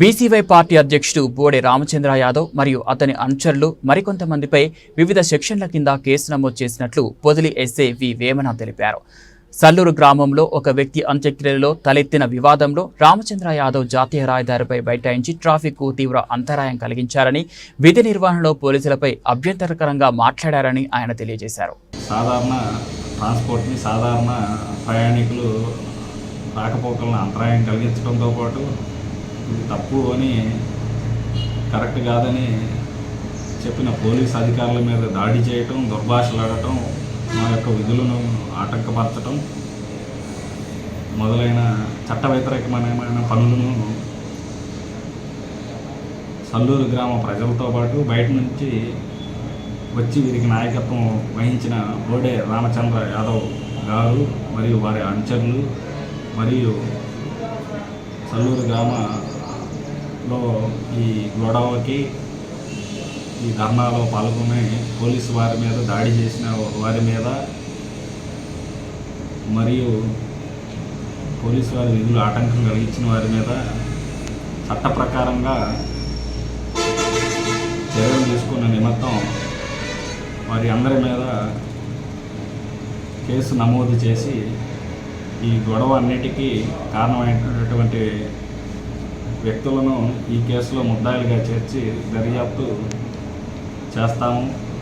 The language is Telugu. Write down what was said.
బీసీవై పార్టీ అధ్యక్షుడు బోడే రామచంద్ర యాదవ్ మరియు అతని అనుచరులు మరికొంతమందిపై వివిధ సెక్షన్ల కింద కేసు నమోదు చేసినట్లు పొదిలి ఎస్ఏ వి వేమన తెలిపారు. సల్లూరు గ్రామంలో ఒక వ్యక్తి అంత్యక్రియలో తలెత్తిన వివాదంలో రామచంద్ర యాదవ్ జాతీయ రహదారిపై బైఠాయించి ట్రాఫిక్కు తీవ్ర అంతరాయం కలిగించారని విధి నిర్వహణలో పోలీసులపై అభ్యంతరకరంగా మాట్లాడారని ఆయన తెలియజేశారు. సాధారణ ట్రాన్స్పోర్ట్ని సాధారణ ప్రయాణికులు రాకపోకలను అంతరాయం కలిగించడంతో పాటు తప్పు అని కరెక్ట్ కాదని చెప్పిన పోలీస్ అధికారుల మీద దాడి చేయటం దుర్భాషలాడటం మా యొక్క విధులను ఆటంకపరచటం మొదలైన చట్ట వ్యతిరేకమైన పనులను సల్లూరు గ్రామ ప్రజలతో పాటు బయట నుంచి వచ్చి వీరికి నాయకత్వం వహించిన బోడే రామచంద్ర యాదవ్ గారు మరియు వారి అనుచరులు మరియు సల్లూరు గ్రామ లో ఈ గొడవకి ఈ ధర్నాలో పాల్గొని పోలీసు వారి మీద దాడి చేసిన వారి మీద మరియు పోలీసు వారి విధులు ఆటంకం కలిగించిన వారి మీద చట్ట ప్రకారంగా చర్యలు తీసుకున్న నిమిత్తం వారి అందరి మీద కేసు నమోదు చేసి ఈ గొడవ అన్నిటికీ కారణమైనటువంటి వ్యక్తులను ఈ కేసులో ముద్దాయిలుగా చేర్చి దర్యాప్తు చేస్తాము.